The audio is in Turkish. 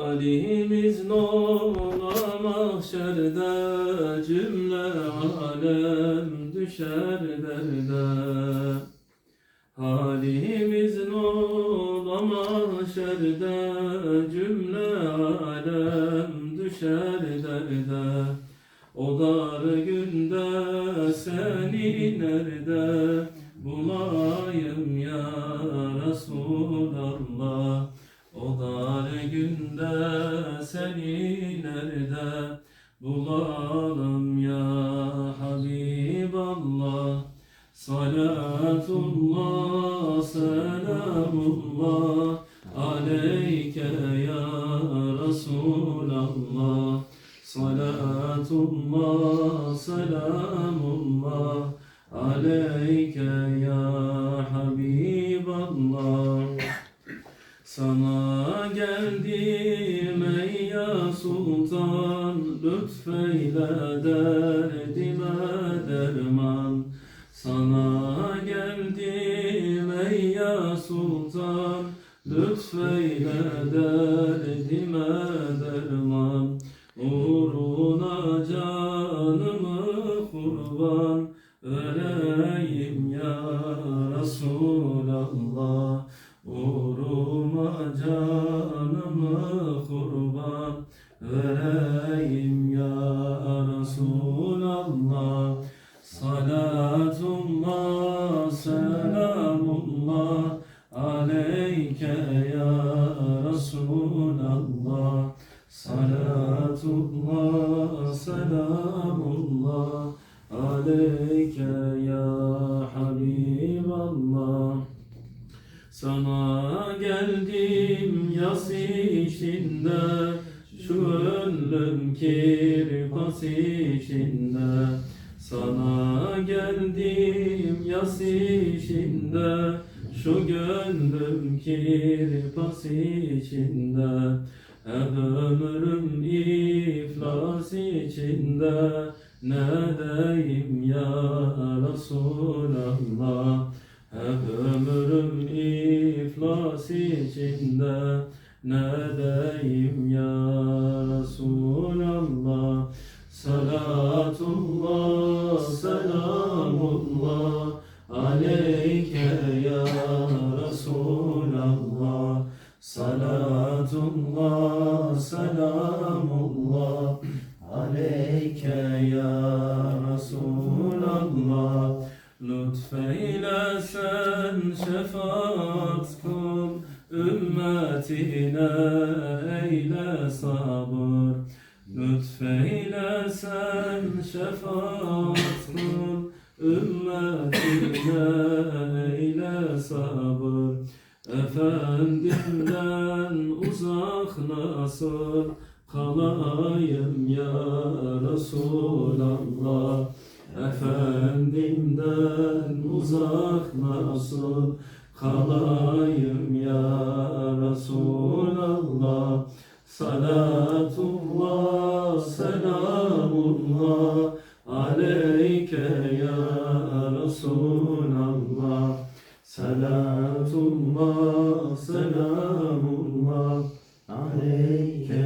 Halimiz nola mahşerde cümle alem düşer derde. Halimiz nola mahşerde cümle alem düşer derde. O dar günde seni nerede bulayım ya Resulallah o dar günde seni nerede bulalım ya Habiballah? Salatullah, selamullah aleyke ya Resulallah. Salatullah, selamullah aleyke ya sana geldim ey ya sultan Lütfeyle derdime derman. Sana geldim ey ya sultan Lütfeyle derdime derman. Uğruna canımı canımı kurban vereyim ya Resulallah. Salatullah, selamullah aleyke ya Resulallah. Salatullah, selamullah aleyke sana geldim yas içinde Şu önlüm kirpas içinde. Sana geldim yas içinde Şu gönlüm kirpas içinde. Hep ömrüm iflas içinde Ne deyim ya Resulallah? Hep ömrüm iflas içinde ne deyim ya Resulallah? Salatullah, selamullah aleyke ya Resulallah. Salatullah, selamullah aleyke ya Resulallah. Lütfeyle sen şefaat kıl Ümmetine eyle sabır. Lütfeyle sen şefaat kıl. Ümmetine eyle sabır. Efendimden uzak nasıl kalayım ya Resulallah? Efendimden uzak nasıl kalayım ya Resulallah. Salatullah, selamullah. Aleyke ya Resulallah. Salatullah, selamullah. Aleyke